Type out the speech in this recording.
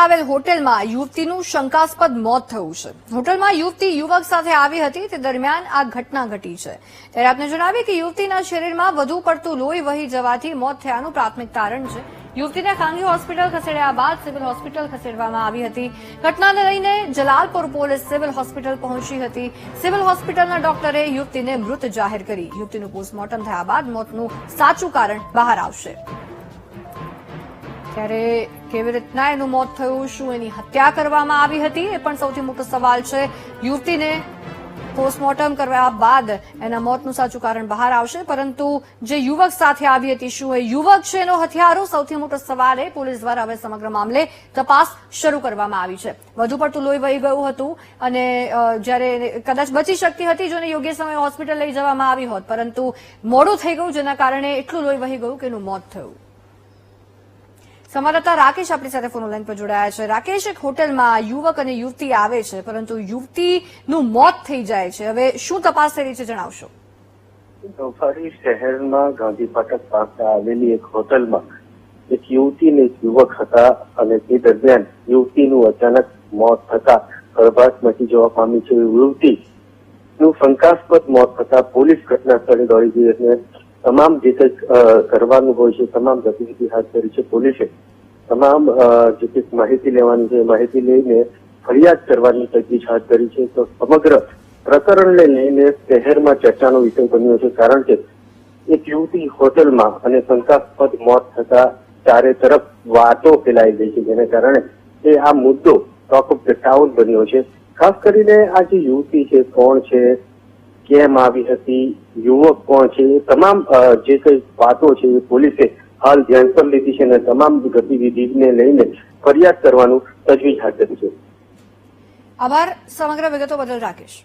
આવેલ હોટેલમાં યુવતીનું શંકાસ્પદ મોત થયું છે. હોટેલમાં યુવતી યુવક સાથે આવી હતી. તે દરમિયાન આ ઘટના ઘટી છે. ત્યારે આપને જણાવીએ કે યુવતીના શરીરમાં વધુ પડતું લોહી વહી જવાથી મોત થયાનું પ્રાથમિક તારણ છે. યુવતીને ખાનગી હોસ્પિટલ ખસેડ્યા બાદ સિવિલ હોસ્પિટલ ખસેડવામાં આવી હતી. ઘટનાને લઈને જલાલપુર પોલીસ સિવિલ હોસ્પિટલ પહોંચી હતી. સિવિલ હોસ્પિટલના ડોક્ટરે યુવતીને મૃત જાહેર કરી. યુવતીનું પોસ્ટમોર્ટમ થયા બાદ મોતનું સાચું કારણ બહાર આવશે. ત્યારે કેવી રીતના એનું મોત થયું, શું એની હત્યા કરવામાં આવી હતી, એ પણ સૌથી મોટો સવાલ છે. યુવતીને પોસ્ટમોર્ટમ કરવા બાદ એના મોતનું સાચું કારણ બહાર આવશે, પરંતુ જે યુવક સાથે આવી હતી, શું એ યુવક છે એનો હથિયારો? સૌથી મોટો સવાલ એ પોલીસ દ્વારા હવે સમગ્ર મામલે તપાસ શરૂ કરવામાં આવી છે. વધુ પડતું લોહી વહી ગયું હતું અને જ્યારે કદાચ બચી શકતી હતી જો એને યોગ્ય સમયે હોસ્પિટલ લઈ જવામાં આવી હોત, પરંતુ મોડું થઈ ગયું, જેના કારણે એટલું લોહી વહી ગયું કે એનું મોત થયું. સંવાદદાતા રાકેશ આપણી સાથે ફોન લાઈન પર જોડાયા છે. રાકેશ, એક હોટેલમાં યુવક અને યુવતી આવે છે, પરંતુ યુવતીનું મોત થઈ જાય છે. હવે શું તપાસ થઈ રહી છે જણાવશો. ફરી શહેરમાં ગાંધી ફાટક પાસે આવેલી એક હોટલમાં એક યુવતી ને યુવક હતા અને તે દરમિયાન યુવતીનું અચાનક મોત થતા ગર્ભાટ મચી જવા પામી છે. યુવતી નું શંકાસ્પદ મોત થતા પોલીસ ઘટના સ્થળે દોડી ગઈ અને તમામ જે કંઈક કરવાનું હોય છે, તમામ ગતિવિધિ હાથ ધરી છે પોલીસે. તમામ જે કંઈક માહિતી લેવાની છે માહિતી લઈને ફરિયાદ કરવાની તજવીજ હાથ ધરી છે. તો સમગ્ર પ્રકરણને લઈને શહેરમાં ચર્ચાનો વિષય બન્યો છે. કારણ કે એક યુવતી હોટલમાં અને શંકાસ્પદ મોત થતા ચારે તરફ વાતો ફેલાઈ ગઈ છે, જેને કારણે એ આ મુદ્દો ટોક ઓફ ધ ટાઉન બન્યો છે. ખાસ કરીને આ જે યુવતી છે, કોણ છે કેમ આવી હતી? યુવક કોણ છે? એ તમામ જે કઈ વાતો છે એ પોલીસે હાલ ધ્યાન પર લીધી છે અને તમામ ગતિવિધિને લઈને ફરિયાદ કરવાનું તજવીજ હાથ ધરી છે. આભાર. સમગ્ર વિગતો બદલ રાકેશ.